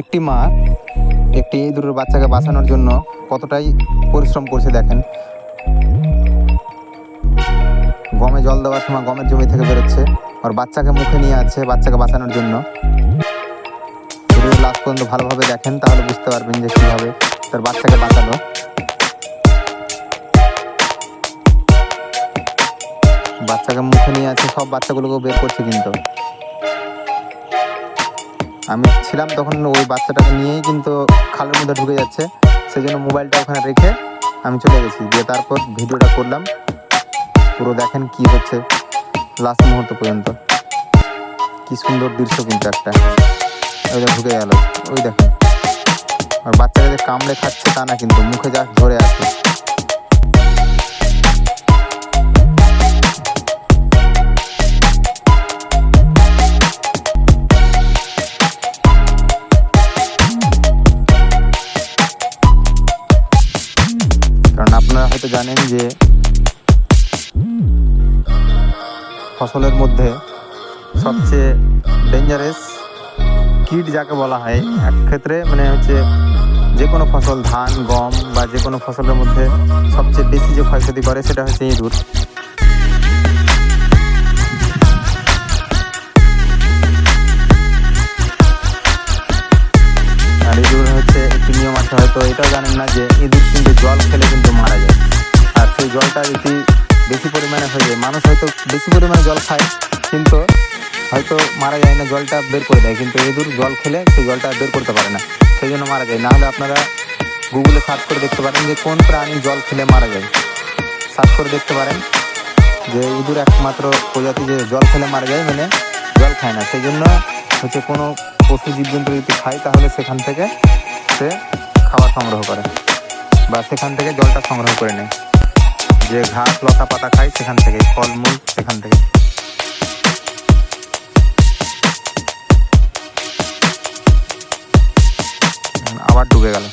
একটি মা একটি ইঁদুরের বাচ্চাকে বাঁচানোর জন্য কতটাই পরিশ্রম করছে দেখেন। গমে জল দেওয়ার সময় গমের জমি থেকে বেরোচ্ছে। আর বাচ্চাকে মুখে নিয়ে আছে, বাচ্চাকে বাঁচানোর জন্য। লাস্ট পর্যন্ত ভালোভাবে দেখেন, তাহলে বুঝতে পারবেন যে কীভাবে তার বাচ্চাকে বাঁচালো। বাচ্চাকে মুখে নিয়ে আছে, সব বাচ্চাগুলোকেও বের করছে কিন্তু। আমি ছিলাম তখন ওই বাচ্চাটাকে নিয়েই কিন্তু খালের মধ্যে ঢুকে যাচ্ছে। সেই জন্য মোবাইলটা ওখানে রেখে আমি চলে গেছি। দিয়ে তারপর ভিডিওটা করলাম। পুরো দেখেন কি হচ্ছে লাস্ট মুহূর্ত পর্যন্ত। কি সুন্দর দৃশ্য কিন্তু একটা। ওইটা ঢুকে গেল। ওই দেখেন। আর বাচ্চাকে যে কামড়ে খাচ্ছে তা না কিন্তু, মুখে যা ধরে আছে। আপনারা হয়তো জানেন যে ফসলের মধ্যে সবচেয়ে ডেঞ্জারাস কীট যাকে বলা হয়, এক ক্ষেত্রে মানে হচ্ছে যে কোনো ফসল, ধান, গম বা যে কোনো ফসলের মধ্যে সবচেয়ে বেশি যে ক্ষয়ক্ষতি করে সেটা হচ্ছে ইঁদুর। আছে হয়তো এটাও জানেন না যে ইঁদুর কিন্তু জল খেলে কিন্তু মারা যায়। আর সেই জলটা যদি বেশি পরিমাণে হয়ে যায়, মানুষ হয়তো বেশি পরিমাণে জল খায়, কিন্তু হয়তো মারা যায় না, জলটা বের করে দেয়। কিন্তু ইঁদুর জল খেলে সেই জলটা বের করতে পারে না, সেই জন্য মারা যায়। না হলে আপনারা গুগলে সার্চ করে দেখতে পারেন যে কোন প্রাণী জল খেলে মারা যায়। সার্চ করে দেখতে পারেন যে ইঁদুর একমাত্র প্রজাতি যে জল খেলে মারা যায় মানে জল খায় না। সেই জন্য হচ্ছে কোনো পশু জীবজন্তু যদি খায়, তাহলে সেখান থেকে সে খাবার সংগ্রহ করে। বা সেখান থেকে জলটা সংগ্রহ করে নেয়। যে ঘাস, লতা পাতা খায় সেখান থেকে, ফলমূল সেখান থেকে। আবার ডুবে গেল।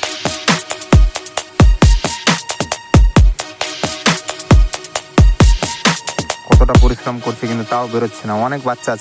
কতটা পরিশ্রম করছে কিন্তু তাও বেরোচ্ছে না। অনেক বাচ্চা আছে।